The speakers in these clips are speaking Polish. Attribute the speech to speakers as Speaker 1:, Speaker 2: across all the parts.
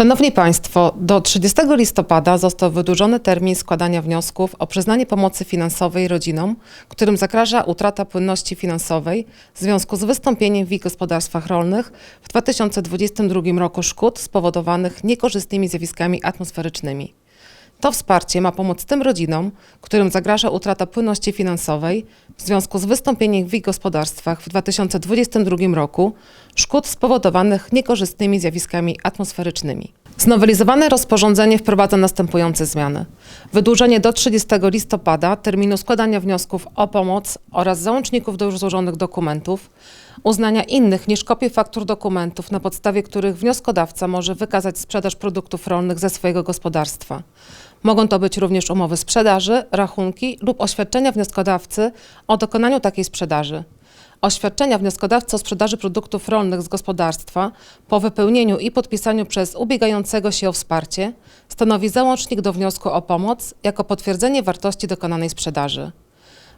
Speaker 1: Szanowni Państwo, do 30 listopada został wydłużony termin składania wniosków o przyznanie pomocy finansowej rodzinom, którym zagraża utrata płynności finansowej w związku z wystąpieniem w ich gospodarstwach rolnych w 2022 roku szkód spowodowanych niekorzystnymi zjawiskami atmosferycznymi. To wsparcie ma pomóc tym rodzinom, którym zagraża utrata płynności finansowej w związku z wystąpieniem w ich gospodarstwach w 2022 roku szkód spowodowanych niekorzystnymi zjawiskami atmosferycznymi. Znowelizowane rozporządzenie wprowadza następujące zmiany. Wydłużenie do 30 listopada terminu składania wniosków o pomoc oraz załączników do już złożonych dokumentów, uznania innych niż kopie faktur dokumentów, na podstawie których wnioskodawca może wykazać sprzedaż produktów rolnych ze swojego gospodarstwa. Mogą to być również umowy sprzedaży, rachunki lub oświadczenia wnioskodawcy o dokonaniu takiej sprzedaży. Oświadczenia wnioskodawcy o sprzedaży produktów rolnych z gospodarstwa po wypełnieniu i podpisaniu przez ubiegającego się o wsparcie stanowi załącznik do wniosku o pomoc jako potwierdzenie wartości dokonanej sprzedaży.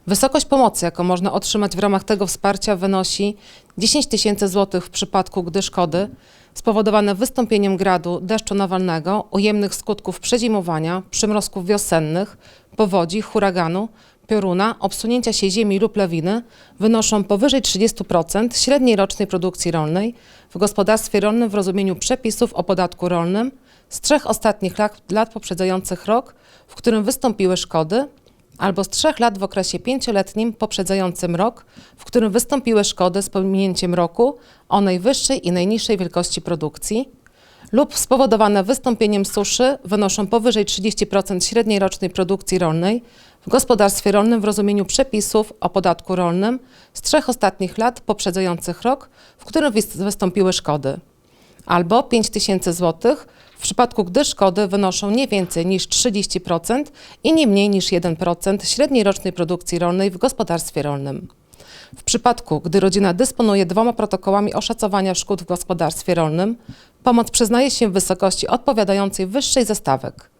Speaker 1: Wysokość pomocy, jaką można otrzymać w ramach tego wsparcia, wynosi 10 tysięcy złotych w przypadku, gdy szkody spowodowane wystąpieniem gradu, deszczu nawalnego, ujemnych skutków przezimowania, przymrozków wiosennych, powodzi, huraganu, pioruna, obsunięcia się ziemi lub lawiny wynoszą powyżej 30% średniej rocznej produkcji rolnej w gospodarstwie rolnym w rozumieniu przepisów o podatku rolnym z trzech ostatnich lat, lat poprzedzających rok, w którym wystąpiły szkody, albo z trzech lat w okresie pięcioletnim poprzedzającym rok, w którym wystąpiły szkody z pominięciem roku o najwyższej i najniższej wielkości produkcji, lub spowodowane wystąpieniem suszy wynoszą powyżej 30% średniej rocznej produkcji rolnej w gospodarstwie rolnym w rozumieniu przepisów o podatku rolnym z trzech ostatnich lat poprzedzających rok, w którym wys- wystąpiły szkody albo 5 tysięcy złotych w przypadku, gdy szkody wynoszą nie więcej niż 30% i nie mniej niż 1% średniej rocznej produkcji rolnej w gospodarstwie rolnym. W przypadku, gdy rodzina dysponuje dwoma protokołami oszacowania szkód w gospodarstwie rolnym, pomoc przyznaje się w wysokości odpowiadającej wyższej ze stawek.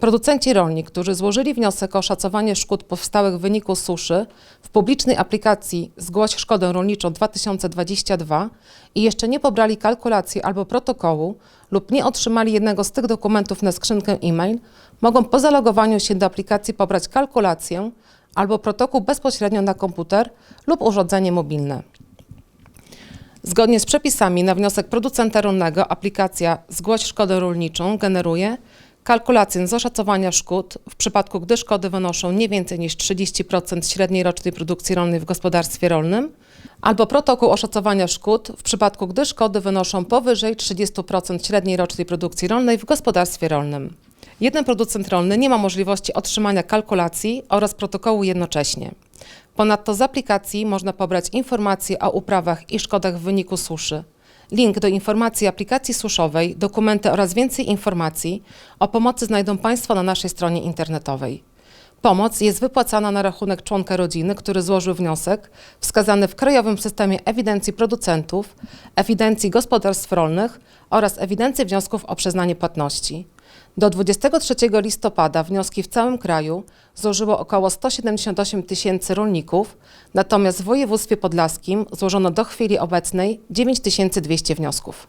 Speaker 1: Producenci rolni, którzy złożyli wniosek o oszacowanie szkód powstałych w wyniku suszy w publicznej aplikacji Zgłoś szkodę rolniczą 2022 i jeszcze nie pobrali kalkulacji albo protokołu lub nie otrzymali jednego z tych dokumentów na skrzynkę e-mail, mogą po zalogowaniu się do aplikacji pobrać kalkulację albo protokół bezpośrednio na komputer lub urządzenie mobilne. Zgodnie z przepisami na wniosek producenta rolnego aplikacja Zgłoś szkodę rolniczą generuje kalkulację z oszacowania szkód w przypadku, gdy szkody wynoszą nie więcej niż 30% średniej rocznej produkcji rolnej w gospodarstwie rolnym, albo protokół oszacowania szkód w przypadku, gdy szkody wynoszą powyżej 30% średniej rocznej produkcji rolnej w gospodarstwie rolnym. Jeden producent rolny nie ma możliwości otrzymania kalkulacji oraz protokołu jednocześnie. Ponadto z aplikacji można pobrać informacje o uprawach i szkodach w wyniku suszy. Link do informacji aplikacji suszowej, dokumenty oraz więcej informacji o pomocy znajdą Państwo na naszej stronie internetowej. Pomoc jest wypłacana na rachunek członka rodziny, który złożył wniosek wskazany w Krajowym Systemie Ewidencji Producentów, Ewidencji Gospodarstw Rolnych oraz Ewidencji Wniosków o przyznanie płatności. Do 23 listopada wnioski w całym kraju złożyło około 178 tysięcy rolników, natomiast w województwie podlaskim złożono do chwili obecnej 9200 wniosków.